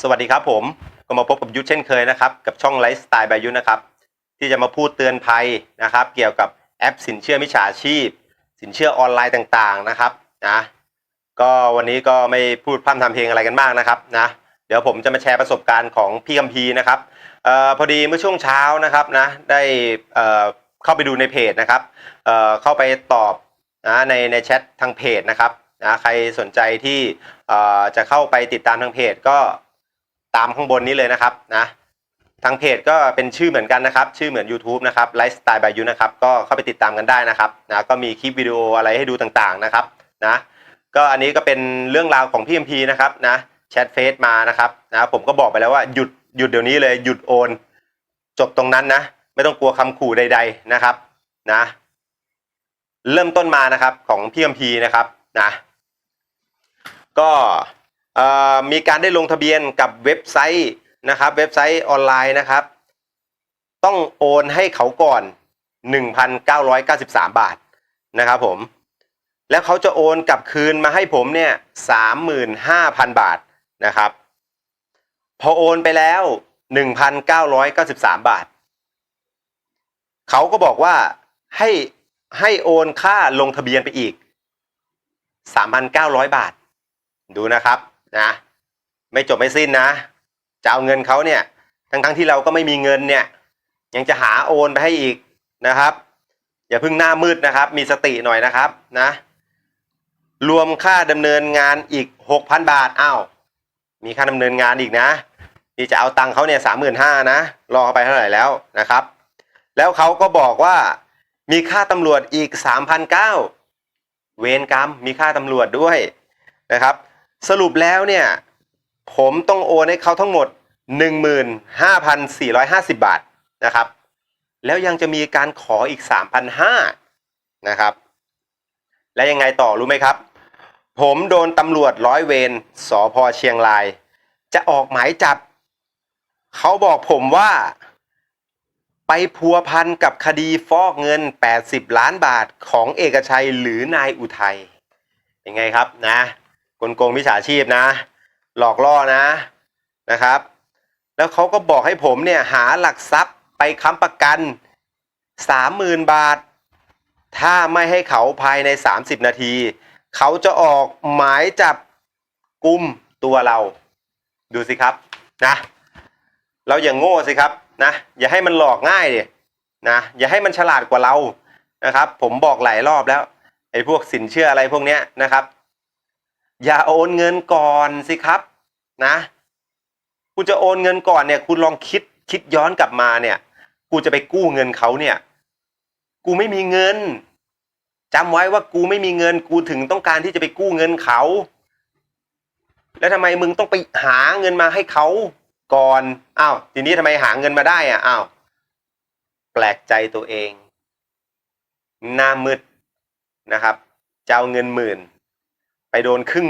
สวัสดีครับผมก็มาพบกับยุทธเช่นเคยนะครับ กับช่องไลฟ์สไตล์บายยุทธนะครับ ที่จะมาพูดเตือนภัยนะครับ เกี่ยวกับแอปสินเชื่อมิจฉาชีพ สินเชื่อออนไลน์ต่างๆนะครับนะก็วันนี้ก็ไม่พูดพร่ำทำเพลงอะไรกันมากนะครับนะเดี๋ยวผมจะมาแชร์ประสบการณ์ของพี่กัมพีนะครับออพอดีเมื่อช่วงเช้านะครับนะได้เอ่อเข้าไปดูในเพจนะครับเเข้าไปตอบนะในในแชททางเพจนะครับนะใครสนใจที่จะเข้าไปติดตามทางเพจก็ ตามข้างบนนี้เลยนะครับนะทางเพจก็เป็นชื่อเหมือนกันนะครับ ชื่อเหมือน YouTube นะครับไลฟ์สไตล์บายยูนะครับก็เข้าไปติดตามกันได้นะครับนะก็มีคลิปวิดีโออะไรให้ดูต่างๆนะครับนะก็อันนี้ก็เป็นเรื่องราวของพี่เอ็มพีนะครับนะแชทเฟซมานะครับนะผมก็บอกไปแล้วว่าหยุดหยุดเดี๋ยวนี้เลยหยุดโอน จบตรงนั้นนะ ไม่ต้องกลัวคำขู่ใด ๆนะครับนะเริ่มต้นมานะครับของพี่เอ็มพีนะครับนะก็ มีการได้ลงทะเบียนกับเว็บไซต์นะครับ เว็บไซต์ออนไลน์นะครับ ต้องโอนให้เขาก่อน 1,993 บาทนะครับผม แล้วเขาจะโอนกลับคืนมาให้ผมเนี่ย35,000 บาทนะครับ พอโอนไปแล้ว 1,993 บาท เขาก็บอกว่าให้ให้โอนค่าลงทะเบียนไปอีก 3,900 บาท ดูนะครับ นะไม่จบไม่สิ้นนะจะเอาเงินเขาเนี่ย ทั้งๆที่เราก็ไม่มีเงินเนี่ย ยังจะหาโอนไปให้อีกนะครับ อย่าเพิ่งหน้ามืดนะครับ มีสติหน่อยนะครับนะ รวมค่าดำเนินงานอีก6,000บาทอ้าวมีค่าดำเนินงานอีกนะที่จะเอาตังค์เขาเนี่ยสามหมื่นห้านะรอเขาไปเท่าไหร่แล้วนะครับ แล้วเขาก็บอกว่ามีค่าตำรวจอีก3,900เวรกรรมมีค่าตำรวจด้วยนะครับ สรุปแล้วเนี่ย ผมต้องโอนให้เขาทั้งหมด 15,450 บาทนะครับ แล้วยังจะมีการขออีก 3,500นะครับ และยังไงต่อรู้ไหมครับ ผมโดนตำรวจร้อยเวรสพเชียงราย จะออกหมายจับ เขาบอกผมว่าไปพัวพันกับคดีฟอกเงิน 80 ล้านบาทของเอกชัยหรือนายอุทัยยังไงครับนะ กลโกงมิจฉาชีพนะ หลอกล่อนะนะครับ แล้วเขาก็บอกให้ผมเนี่ยหาหลักทรัพย์ไปค้ำประกัน 30,000 บาท ถ้าไม่ให้เขาภายใน 30 นาที เขาจะออกหมายจับกลุ่มตัวเรา ดูสิครับนะเราอย่างโง่สิครับนะอย่าให้มันหลอกง่ายดินะอย่าให้มันฉลาดกว่าเรานะครับ ผมบอกหลายรอบแล้วไอ้พวกสินเชื่ออะไรพวกเนี้ยนะครับ อย่าโอนเงินก่อนสิครับนะ คุณจะโอนเงินก่อนเนี่ย คุณลองคิดคิดย้อนกลับมาเนี่ย กูจะไปกู้เงินเขาเนี่ย กูไม่มีเงินจำไว้ว่ากูไม่มีเงิน กูถึงต้องการที่จะไปกู้เงินเขา แล้วทำไมมึงต้องไปหาเงินมาให้เขาก่อนอ้าวทีนี้ทำไมหาเงินมาได้อะอ้าวแปลกใจตัวเองหน้ามืดนะครับจะเอาเงินหมื่น ไปโดนครึ่ง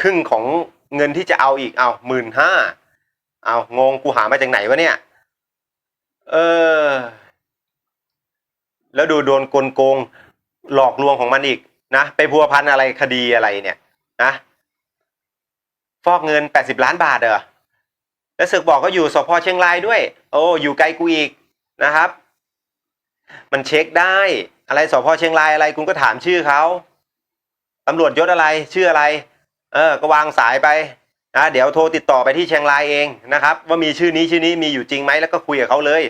ครึ่งของเงินที่จะเอาอีกเอาหมื่นห้าเอางงกูหามาจากไหนวะเนี่ย เออ แล้วดูโดนกลโกง หลอกลวงของมันอีกนะไปพัวพันอะไรคดีอะไรเนี่ยนะฟอกเงิน80ล้านบาทเหรอแล้วศึกบอกก็อยู่สพเชียงรายด้วย โอ้อยู่ไกลกูอีกนะครับ มันเช็คได้ อะไรสพเชียงรายอะไรคุณก็ถามชื่อเขา ตำรวจยศอะไรชื่ออะไร เออก็วางสายไปนะเดี๋ยวโทรติดต่อไปที่เชียงรายเองนะครับ ว่ามีชื่อนี้ชื่อนี้มีอยู่จริงไหมแล้วก็คุยกับเขาเลย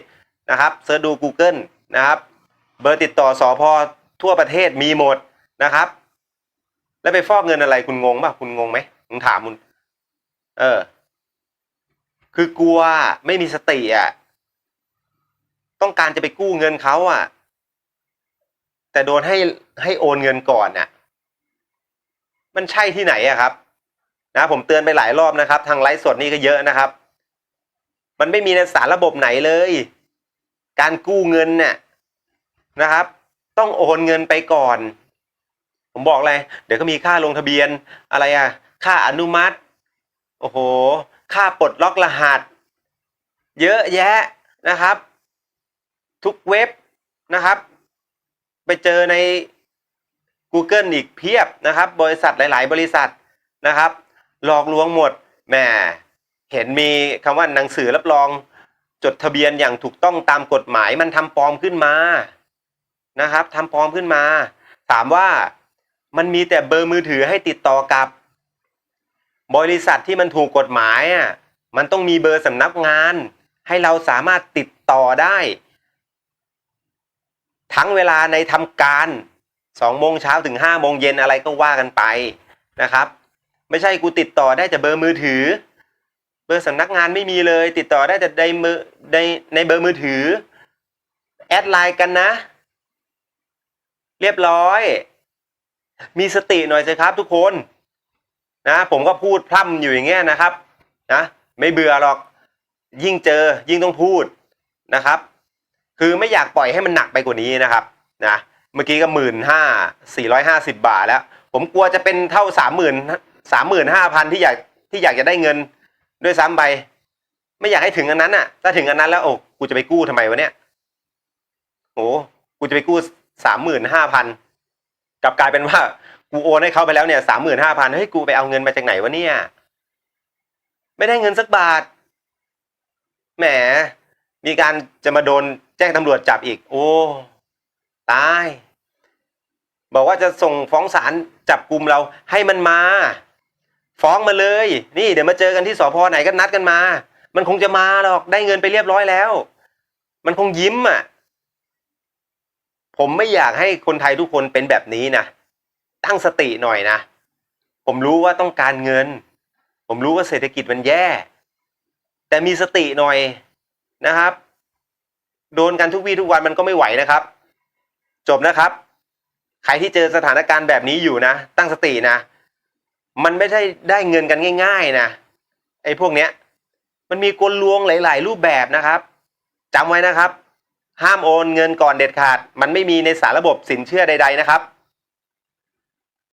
นะครับเสิร์ชดู Google นะครับ เบอร์ติดต่อสพทั่วประเทศมีหมดนะครับ แล้วไปฟอกเงินอะไรคุณงงป่ะคุณงงไหมผมถามคุณเออ คือกลัวไม่มีสติอะต้องการจะไปกู้เงินเขาอะ แต่โดนให้ให้โอนเงินก่อนน่ะ มันใช่ที่ไหนอะครับ นะผมเตือนไปหลายรอบนะครับ ทางไลฟ์สดนี่ก็เยอะนะครับ มันไม่มีในสารระบบไหนเลย การกู้เงินเนี่ยนะครับ ต้องโอนเงินไปก่อน ผมบอกเลยเดี๋ยวก็มีค่าลงทะเบียนอะไรอะค่าอนุมัติ โอ้โห ค่าปลดล็อกรหัส เยอะแยะนะครับ ทุกเว็บนะครับ ไปเจอใน Google อีกเพียบนะครับ บริษัทหลาย ๆ บริษัทนะครับ หลอกลวงหมดแหมเห็นมีคำว่าหนังสือรับรองจดทะเบียนอย่างถูกต้องตามกฎหมายมันทำปลอมขึ้นมานะครับทำปลอมขึ้นมา ถามว่ามันมีแต่เบอร์มือถือให้ติดต่อกับ บริษัทที่มันถูกกฎหมายอะมันต้องมีเบอร์สำนักงาน ให้เราสามารถติดต่อได้ ทั้งเวลาในทำการ สองโมงเช้าถึงห้าโมงเย็นอะไรก็ว่ากันไปนะครับ ไม่ใช่กูติดต่อได้แต่เบอร์มือถือ เบอร์สำนักงานไม่มีเลย ติดต่อได้แต่ในมือในในเบอร์มือถือ แอดไลน์กันนะ เรียบร้อย มีสติหน่อยสิครับทุกคน นะ ผมก็พูดพร่ำอยู่อย่างเงี้ยนะครับ นะไม่เบื่อหรอก ยิ่งเจอยิ่งต้องพูดนะครับ คือไม่อยากปล่อยให้มันหนักไปกว่านี้นะครับ นะ เมื่อกี้ก็หมื่นห้าสี่ร้อยห้าสิบาทแล้ว ผมกลัวจะเป็นเท่าสามหมื่นสามหมื่นห้าพันที่อยากที่อยากจะได้เงินด้วยซ้ำไป ไม่อยากให้ถึงอันนั้นน่ะ ถ้าถึงอันนั้นแล้วโอ้กูจะไปกู้ทำไมวะเนี่ยโอ้กูจะไปกู้สามหมื่นห้าพันกลับกลายเป็นว่ากูโอนให้เขาไปแล้วเนี่ยสามหมื่นห้าพันเฮ้ยกูไปเอาเงินมาจากไหนวะเนี่ย ไม่ได้เงินสักบาทแหม มีการจะมาโดนแจ้งตำรวจจับอีก โอ้ ตาย บอกว่าจะส่งฟ้องศาลจับกลุ่มเราให้มันมา ฟ้องมาเลย นี่เดี๋ยวมาเจอกันที่สพไหนก็นัดกันมา มันคงจะมาหรอกได้เงินไปเรียบร้อยแล้ว มันคงยิ้มอะ ผมไม่อยากให้คนไทยทุกคนเป็นแบบนี้นะตั้งสติหน่อยนะผมรู้ว่าต้องการเงิน ผมรู้ว่าเศรษฐกิจมันแย่ แต่มีสติหน่อยนะครับ โดนกันทุกวี่ทุกวันมันก็ไม่ไหวนะครับ จบนะครับ ใครที่เจอสถานการณ์แบบนี้อยู่นะ ตั้งสตินะ มันไม่ได้ได้เงินกันง่าย ๆนะไอ้พวกเนี้ย มันมีกลลวงหลาย ๆ รูปแบบนะครับจำไว้นะครับ ห้ามโอนเงินก่อนเด็ดขาด มันไม่มีในสารระบบสินเชื่อใด ๆ นะครับ